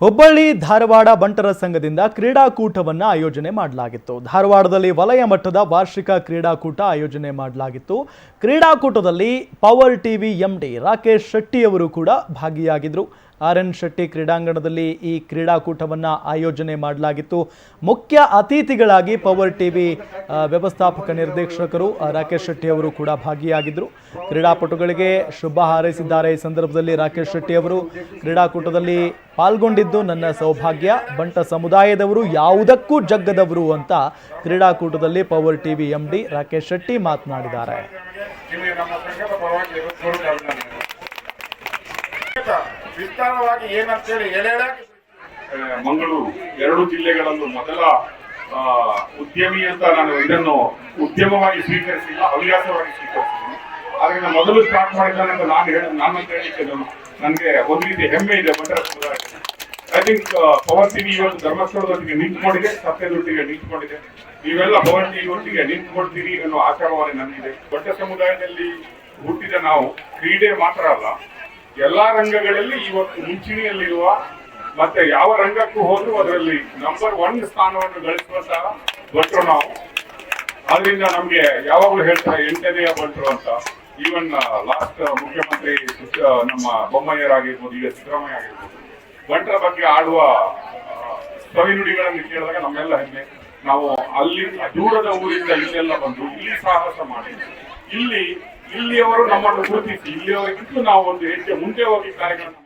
ಹುಬ್ಬಳ್ಳಿ ಧಾರವಾಡ ಬಂಟರ ಸಂಘದಿಂದ ಕ್ರೀಡಾಕೂಟವನ್ನ ಆಯೋಜನೆ ಮಾಡಲಾಗಿತ್ತು. ಧಾರವಾಡದಲ್ಲಿ ವಲಯ ಮಟ್ಟದ ವಾರ್ಷಿಕ ಕ್ರೀಡಾಕೂಟ ಆಯೋಜನೆ ಮಾಡಲಾಗಿತ್ತು. ಕ್ರೀಡಾಕೂಟದಲ್ಲಿ ಪವರ್ ಟಿವಿ ಎಂಡಿ ರಾಕೇಶ್ ಶೆಟ್ಟಿಯವರು ಕೂಡ ಭಾಗಿಯಾಗಿದ್ರು. ಆರ್ ಎನ್ ಶೆಟ್ಟಿ ಕ್ರೀಡಾಂಗಣದಲ್ಲಿ ಈ ಕ್ರೀಡಾಕೂಟವನ್ನು ಆಯೋಜನೆ ಮಾಡಲಾಗಿತ್ತು. ಮುಖ್ಯ ಅತಿಥಿಗಳಾಗಿ ಪವರ್ ಟಿವಿ ವ್ಯವಸ್ಥಾಪಕ ನಿರ್ದೇಶಕರು ರಾಕೇಶ್ ಶೆಟ್ಟಿ ಅವರು ಕೂಡ ಭಾಗಿಯಾಗಿದ್ದರು ಕ್ರೀಡಾಪಟುಗಳಿಗೆ ಶುಭ ಹಾರೈಸಿದ್ದಾರೆ ಈ ಸಂದರ್ಭದಲ್ಲಿ ರಾಕೇಶ್ ಶೆಟ್ಟಿ ಅವರು. ಕ್ರೀಡಾಕೂಟದಲ್ಲಿ ಪಾಲ್ಗೊಂಡಿದ್ದು ನನ್ನ ಸೌಭಾಗ್ಯ. ಬಂಟ ಸಮುದಾಯದವರು ಯಾವುದಕ್ಕೂ ಜಗ್ಗದವರು ಅಂತ ಕ್ರೀಡಾಕೂಟದಲ್ಲಿ power TV MD Rakesh Shetty ಮಾತನಾಡಿದ್ದಾರೆ. ವಿಸ್ತಾರವಾಗಿ ಏನಂತ ಹೇಳಿ ಆ, ಮಂಗಳೂರು ಎರಡು ಜಿಲ್ಲೆಗಳಲ್ಲೂ ಮೊದಲ ಉದ್ಯಮಿ ಅಂತ ನಾನು ಇದನ್ನು ಉದ್ಯಮವಾಗಿ ಸ್ವೀಕರಿಸಿಲ್ಲ ಹವ್ಯಾಸವಾಗಿ ಸ್ವೀಕರಿಸಿದ್ದೀನಿ. ಆದ್ರಿಂದ ಮೊದಲು ಸ್ಟಾರ್ಟ್ ಮಾಡಿದ್ದಾನೆ ಅಂತ ನಾನು ಹೇಳ ನಾನು ಅಂತ ಹೇಳಿಕ್ಕೆ ನಾನು- ನನಗೆ ಒಂದು ರೀತಿ ಹೆಮ್ಮೆ ಇದೆ ಮಂಡಲ ಸಮುದಾಯಕ್ಕೆ. ಐ ಥಿಂಕ್ ಪವರ್ ಟಿವಿ ಇವತ್ತು ಧರ್ಮಸ್ಥಳದೊಟ್ಟಿಗೆ ನಿಂತ್ಕೊಂಡಿದೆ ಸತ್ಯದೊಟ್ಟಿಗೆ ನಿಂತ್ಕೊಂಡಿದೆ. ನೀವೆಲ್ಲ ಪವರ್ ಟಿವಿ ಒಟ್ಟಿಗೆ ನಿಂತ್ಕೊಳ್ತೀರಿ ಅನ್ನೋ ಆಶಾಭಾವನೆ ನನಗಿದೆ. ದೊಡ್ಡ ಸಮುದಾಯದಲ್ಲಿ ಹುಟ್ಟಿದ ನಾವು ಕ್ರೀಡೆ ಮಾತ್ರ ಅಲ್ಲ ಎಲ್ಲಾ ರಂಗಗಳಲ್ಲಿ ಇವತ್ತು ಮುಂಚೂಣಿಯಲ್ಲಿರುವ ಮತ್ತೆ ಯಾವ ರಂಗಕ್ಕೂ ಹೋದ್ರೂ ಅದರಲ್ಲಿ ನಂಬರ್ ಒನ್ ಸ್ಥಾನವನ್ನು ಗಳಿಸುವಂತಹ ಭಟ್ರು ನಾವು. ಆದ್ರಿಂದ ನಮ್ಗೆ ಯಾವಾಗಲೂ ಹೇಳ್ತಾರೆ ಎಂಟನೆಯ ಭಟ್ರು ಅಂತ. ಈವನ್ ಲಾಸ್ಟ್ ಮುಖ್ಯಮಂತ್ರಿ ನಮ್ಮ ಬೊಮ್ಮಯ್ಯರಾಗಿರ್ಬೋದು, ಈಗ ಸಿದ್ದರಾಮಯ್ಯ ಆಗಿರ್ಬೋದು. ಭಟ್ರ ಬಗ್ಗೆ ಆಡುವ ಕವಿ ಸವಿನುಡಿಗಳನ್ನು ಕೇಳಿದಾಗ ನಮ್ಮೆಲ್ಲ ಹೆಮ್ಮೆ. ನಾವು ಅಲ್ಲಿ ದೂರದ ಊರಿಂದ ಇಲ್ಲೆಲ್ಲ ಬಂದು ಇಲ್ಲಿ ಸಾಹಸ ಮಾಡಿ. ಇಲ್ಲಿ ಇಲ್ಲಿಯವರು ನಮ್ಮನ್ನು ಗುರುತಿಸಿ ಇಲ್ಲಿಯವರಿಗಿಂತಲೂ ನಾವು ಒಂದು ಹೆಜ್ಜೆ ಮುಂದೆ ಹೋಗಿ ಕಾರ್ಯಗಳನ್ನು